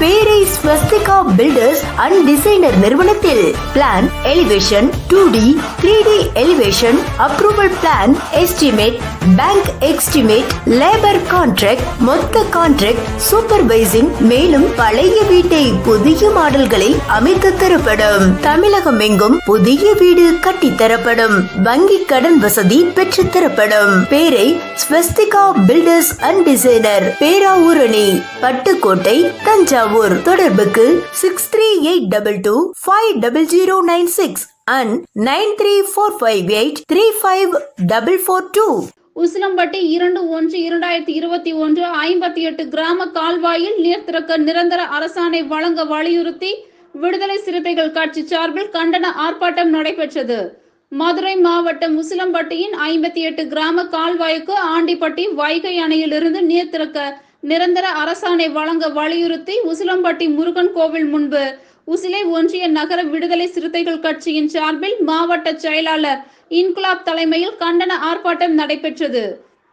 பேரை Swastika builders and designer நிறுவனத்தில். Plan elevation two D three D elevation approval plan estimate bank estimate labour contract மொத்த contract supervising மேலும் பழைய வீட்டை புதிய மாடல்களை அமைத்து தரப்படும். தமிழகம் எங்கும் புதிய வீடு கட்டித்தரப்படும் வங்கி கடன் வசதி பெற்று தரப்படும். பேரை Swastika builders and designer Peravurani Pattukkottai Thanjavur. தொடர்புக்கு six three eight double two five double zero nine six and nine three four five eight three five double four two. Usilampatti இரண்டு ஒன்று இரண்டாயிரத்தி இருபத்தி ஒன்று ஐம்பத்தி எட்டு கிராம கால்வாயில் நீர் திறக்க நிரந்தர அரசாணை வழங்க வலியுறுத்தி விடுதலை சிறுத்தைகள் கட்சி சார்பில் கண்டன ஆர்ப்பாட்டம் நடைபெற்றது. மதுரை மாவட்டம் உசிலம்பட்டியின் ஐம்பத்தி எட்டு கிராம கால்வாய்க்கு ஆண்டிப்பட்டி வைகை அணையிலிருந்து நீர் திறக்க நிரந்தர அரசாணை வழங்க வலியுறுத்தி உசிலம்பட்டி முருகன் கோவில் முன்பு உசிலை ஒன்றிய நகர விடுதலை சிறுத்தைகள் கட்சியின் சார்பில் மாவட்ட செயலாளர் இன்குலாப் தலைமையில் கண்டன ஆர்ப்பாட்டம் நடைபெற்றது.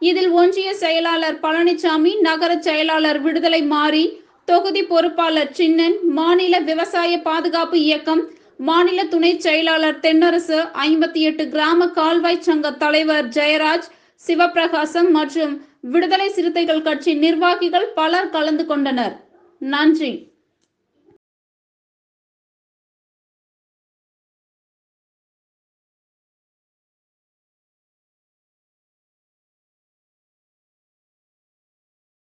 இதில் ஒன்றிய செயலாளர் பழனிசாமி நகர செயலாளர் விடுதலை மாறி தொகுதி பொறுப்பாளர் சின்னன் மாநில விவசாய பாதுகாப்பு இயக்கம் மாநில துணை செயலாளர் தென்னரசு ஐம்பத்தி எட்டு கிராம கால்வாய் சங்க தலைவர் ஜெயராஜ் சிவபிரகாசம் மற்றும் விடுதலை சிறுத்தைகள் கட்சி நிர்வாகிகள் பலர் கலந்து கொண்டனர். நன்றி.